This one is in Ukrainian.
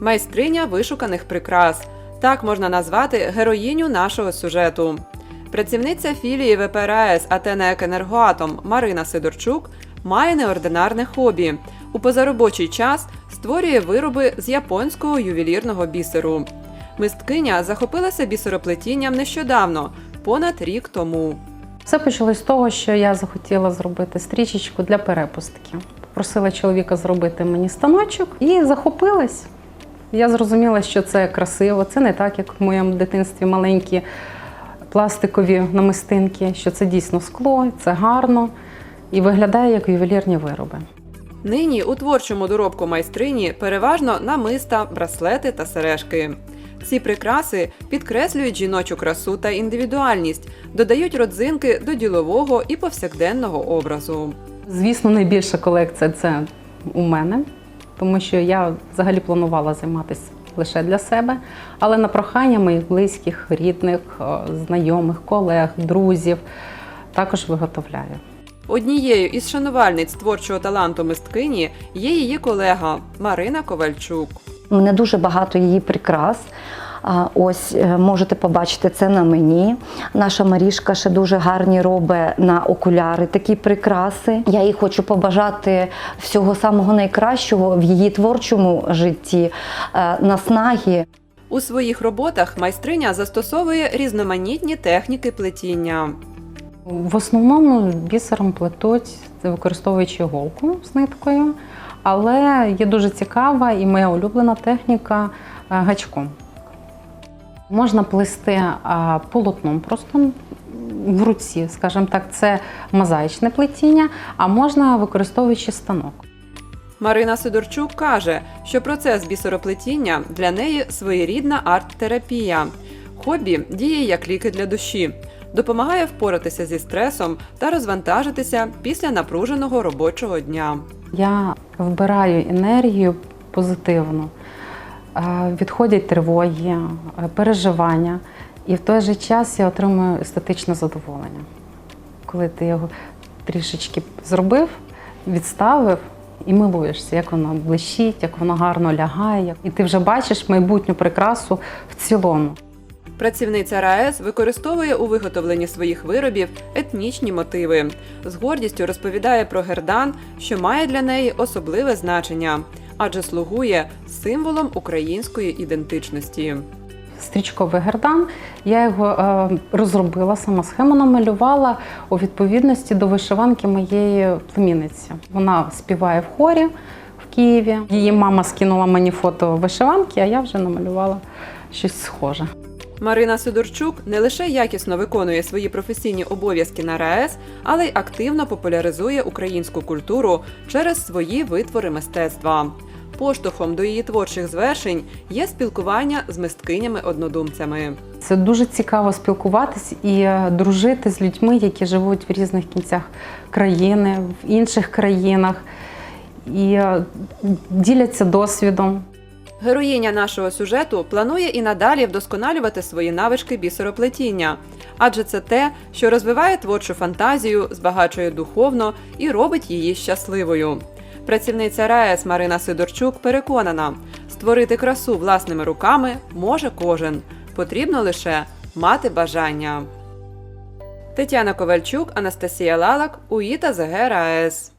майстриня вишуканих прикрас. Так можна назвати героїню нашого сюжету. Працівниця філії ВПРАЕС Атена Енергоатом Марина Сидорчук має неординарне хобі. У позаробочий час створює вироби з японського ювелірного бісеру. Мисткиня захопилася бісероплетінням нещодавно, понад рік тому. Все почалось з того, що я захотіла зробити стрічечку для перепустки. Попросила чоловіка зробити мені станочок і захопилась. Я зрозуміла, що це красиво, це не так, як в моєму дитинстві маленькі пластикові намистинки, що це дійсно скло, це гарно і виглядає як ювелірні вироби. Нині у творчому доробку майстрині переважно намиста, браслети та сережки. Ці прикраси підкреслюють жіночу красу та індивідуальність, додають родзинки до ділового і повсякденного образу. Звісно, найбільша колекція це у мене, тому що я взагалі планувала займатися лише для себе, але на прохання моїх близьких, рідних, е, знайомих, колег, друзів також виготовляю. Однією із шанувальниць творчого таланту мисткині є її колега Марина Ковальчук. У мене дуже багато її прикрас. Ось е, можете побачити це на мені. Наша Марішка ще дуже гарні робить на окуляри такі прикраси. Я їй хочу побажати всього самого найкращого в її творчому житті, е, наснаги. У своїх роботах майстриня застосовує різноманітні техніки плетіння. В основному бісером плетуть, використовуючи голку з ниткою, але є дуже цікава і моя улюблена техніка е, гачком. Можна плести полотном просто в руці, скажімо так, це мозаїчне плетіння, а можна використовуючи станок. Марина Сидорчук каже, що процес бісероплетіння для неї своєрідна арт-терапія. Хобі діє як ліки для душі, допомагає впоратися зі стресом та розвантажитися після напруженого робочого дня. Я вбираю енергію позитивну, відходять тривоги, е, переживання, і в той же час я отримую естетичне задоволення. Коли ти його трішечки зробив, відставив і милуєшся, як воно блищить, як воно гарно лягає, і ти вже бачиш майбутню прикрасу в цілому. Працівниця РаЕС використовує у виготовленні своїх виробів етнічні мотиви. З гордістю розповідає про гердан, що має для неї особливе значення, адже слугує символом української ідентичності. Стрічковий гердан. Я його е, розробила, сама схему намалювала у відповідності до вишиванки моєї племінниці. Вона співає в хорі в Києві. Її мама скинула мені фото вишиванки, а я вже намалювала щось схоже. Марина Сидорчук не лише якісно виконує свої професійні обов'язки на РаЕС, але й активно популяризує українську культуру через свої витвори мистецтва. Поштовхом до її творчих звершень є спілкування з мисткинями-однодумцями. Це дуже цікаво спілкуватись і е, дружити з людьми, які живуть в різних кінцях країни, в інших країнах і е, діляться досвідом. Героїня нашого сюжету планує і надалі вдосконалювати свої навички бісероплетіння, адже це те, що розвиває творчу фантазію, збагачує духовно і робить її щасливою. Працівниця РаЕС Марина Сидорчук переконана, створити красу власними руками може кожен. Потрібно лише мати бажання. Тетяна Ковальчук, Анастасія Лалак, УІТА ЗГ РаЕС.